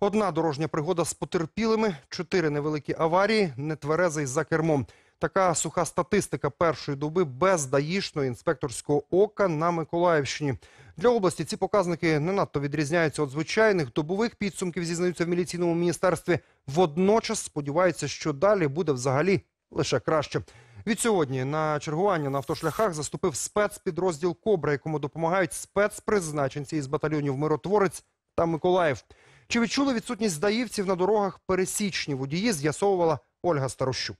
Одна дорожня пригода з потерпілими, чотири невеликі аварії, нетверезий за кермом. Така суха статистика першої доби без даїшного інспекторського ока на Миколаївщині. Для області ці показники не надто відрізняються від звичайних добових підсумків, зізнаються в міліційному міністерстві. Водночас сподіваються, що далі буде взагалі лише краще. Від сьогодні на чергування на автошляхах заступив спецпідрозділ Кобра, якому допомагають спецпризначенці із батальйонів Миротворець та Миколаїв. Чи відчули відсутність здаївців на дорогах пересічні водії? З'ясовувала Ольга Старощук.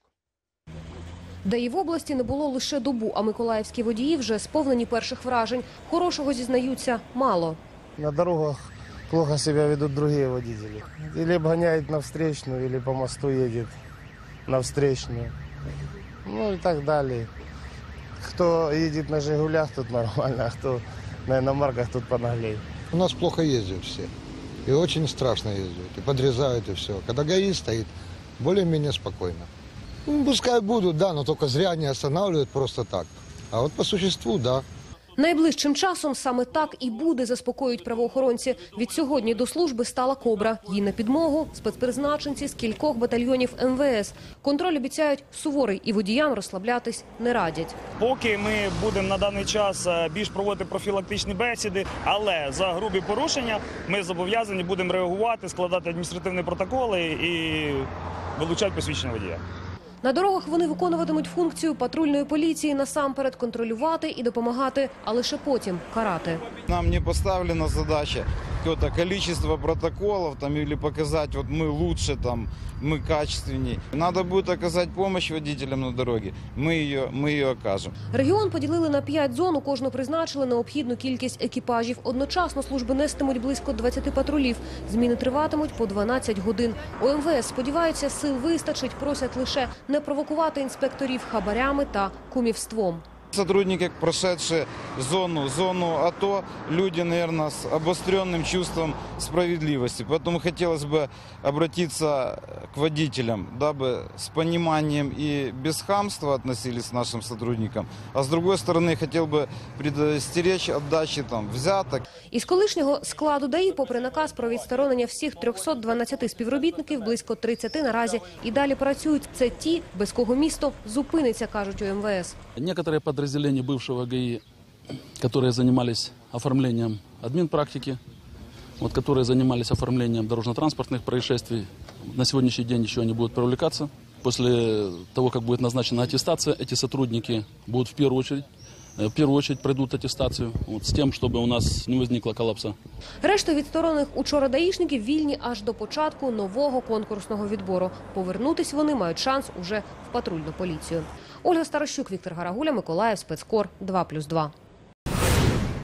Де і в області не було лише добу, а миколаївські водії вже сповнені перших вражень. Хорошого зізнаються мало. На дорогах плохо себя ведут другие водители. Или обгоняет на встречную, или по мосту едет на встречную. Ну и так далее. Кто едет на «Жигулях», тут нормально, а кто на иномарках, тут понаглей. У нас плохо ездят все. И очень страшно ездят. И подрезают, и все. Когда ГАИ стоит, более-менее спокойно. Ну, пускай будут, да, но только зря не останавливают просто так. А вот по существу, да. Найближчим часом саме так і буде, заспокоюють правоохоронці. Від сьогодні до служби стала «Кобра». Їй на підмогу спецпризначенці з кількох батальйонів МВС. Контроль обіцяють суворий і водіям розслаблятись не радять. Поки ми будемо на даний час е, більш проводити профілактичні бесіди, але за грубі порушення ми зобов'язані будемо реагувати, складати адміністративні протоколи і вилучати посвідчення водія. На дорогах вони виконуватимуть функцію патрульної поліції насамперед контролювати і допомагати, а лише потім карати. Нам не поставлена задача какое-то количество протоколов там или показать вот мы лучше там мы качественней. Надо будет оказать помощь водителям на дороге. Мы ее мы ее окажем. Регіон поділили на п'ять зон. У кожну призначили необхідну кількість екіпажів. Одночасно служби нестимуть близько 20 патрулів. Зміни триватимуть по 12 годин. У МВС сподіваються, сил вистачить. Просять лише не провокувати інспекторів хабарями та кумівством. Сотрудники, прошедшие зону, зону АТО, люди, наверное, с обостренным чувством справедливости. Поэтому хотелось бы обратиться к водителям, дабы с пониманием и без хамства относились к нашим сотрудникам. А с другой стороны, хотел бы предостеречь от дачи там, взяток Із колишнього складу ДАІ, попри наказ про відсторонення всіх 312 співробітників, близько 30 наразі і далі працюють. Це ті, без кого місто зупиниться, кажуть у МВС. Некоторые подразделения бывшего ГАИ, которые занимались оформлением админпрактики, вот, которые занимались оформлением дорожно-транспортных происшествий, на сегодняшний день еще они будут привлекаться. После того, как будет назначена аттестация, эти сотрудники будут в первую очередь, э, в первую очередь пройдут аттестацию, вот, с тем, чтобы у нас не возникло коллапса. Решта відсторонених учора даїшників вільні аж до початку нового конкурсного відбору. Повернутись вони мають шанс уже в патрульну поліцію. Ольга Старощук, Віктор Гарагуля, Миколаїв, спецкор 2+,2.